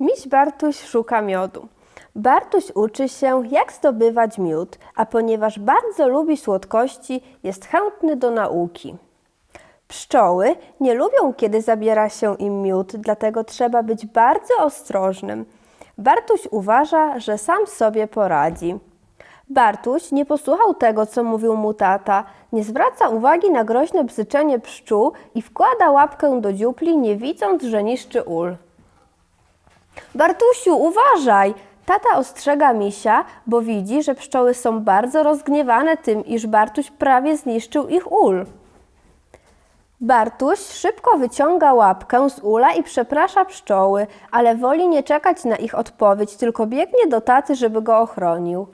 Miś Bartuś szuka miodu. Bartuś uczy się, jak zdobywać miód, a ponieważ bardzo lubi słodkości, jest chętny do nauki. Pszczoły nie lubią, kiedy zabiera się im miód, dlatego trzeba być bardzo ostrożnym. Bartuś uważa, że sam sobie poradzi. Bartuś nie posłuchał tego, co mówił mu tata, nie zwraca uwagi na groźne bzyczenie pszczół i wkłada łapkę do dziupli, nie widząc, że niszczy ul. Bartusiu, uważaj! Tata ostrzega misia, bo widzi, że pszczoły są bardzo rozgniewane tym, iż Bartuś prawie zniszczył ich ul. Bartuś szybko wyciąga łapkę z ula i przeprasza pszczoły, ale woli nie czekać na ich odpowiedź, tylko biegnie do taty, żeby go ochronił.